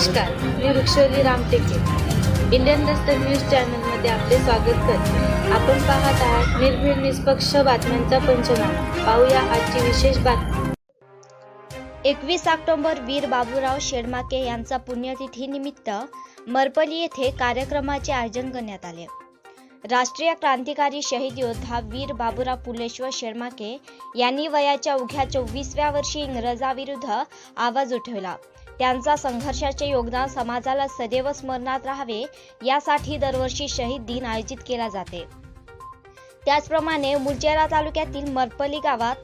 नमस्कार मी वृक्षवली रामटेके. इंडियन रस्ते न्यूज चॅनलमध्ये आपले स्वागत करते. आपण पाहत आहात निर्भीड निष्पक्ष बातम्यांचा पंचनामा. पाहूया आजची विशेष बातमी. एकवीस ऑक्टोबर वीर बाबूराव शेडमाके यांचा पुण्यतिथीनिमित्त मरपली येथे कार्यक्रमाचे आयोजन करण्यात आले. राष्ट्रीय क्रांतिकारी शहीद योद्धा वीर बाबूराव पुलेश्वर शेडमाके यांनी वयाच्या उघ्या चोवीसव्या वर्षी इंग्रजाविरुद्ध आवाज उठवला. त्यांचा संघर्षाचे योगदान समाजाला सदैव स्मरणात राहावे यासाठी दरवर्षी शहीद दिन आयोजित केला जाते. त्याचप्रमाणे मुलचेरा तालुक्यातील मरपली गावात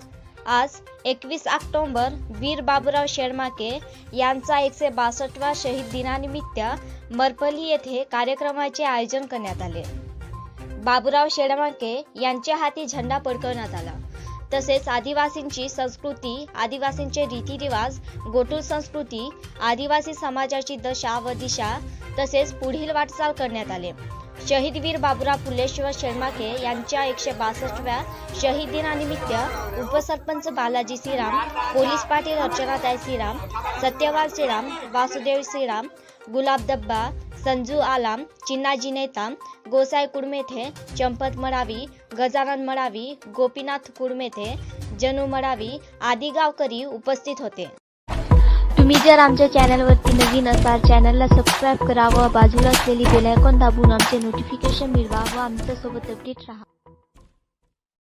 आज एकवीस ऑक्टोंबर वीर बाबूराव शेडमाके यांचा एकशे बासष्टवा शहीद दिनानिमित्त मरपली येथे कार्यक्रमाचे आयोजन करण्यात आले. बाबूराव शेडमाके यांच्या हाती झेंडा पडकवण्यात आला. तसेच आदिवासींची संस्कृती आदिवासींचे रीतिरिवाज गोटूल संस्कृती आदिवासी समाजाची दशा व दिशा तसेच पुढील वाटचाल करण्यात आले. शहीदवीर बाबुराव बाबूराव पुलेश्वर शर्माके यांच्या एकशे बासष्टव्या शहीद दिनानिमित्त उपसरपंच बालाजी श्रीराम पोलीस पाटील अर्चनाताई श्रीराम सत्यवाल श्रीराम वासुदेव श्रीराम गुलाब दब्बा संजू आलाम चिन्नाजी नेता गोसाई कुडमेथे चंपत मडावी गजानन मडावी गोपीनाथ कुडमेथे जनू मडावी आदी गावकरी उपस्थित होते. तुम्ही जर आमच्या चॅनलवरती नवीन असाल चॅनलला सबस्क्राईब करा व बाजूला असलेली बेलायकॉन दाबून आमचे नोटिफिकेशन मिळवा व आमच्यासोबत अपडेट राहा.